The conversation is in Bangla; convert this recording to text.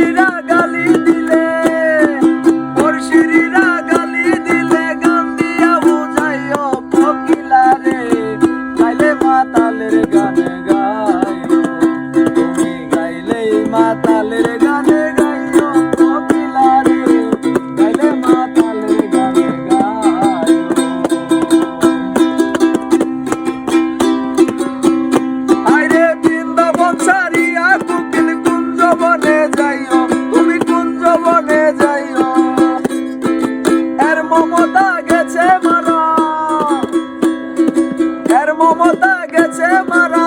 পড়শিরা গালি দিলে পড়শিরা গালি দিলে গান দিয়া বুঝাইও ফকিলা রে গাইলে মাতালের গান গাইও, তুমি গাইলেই মাতালের মমতা গেছে মারা। এর মমতা গেছে মারা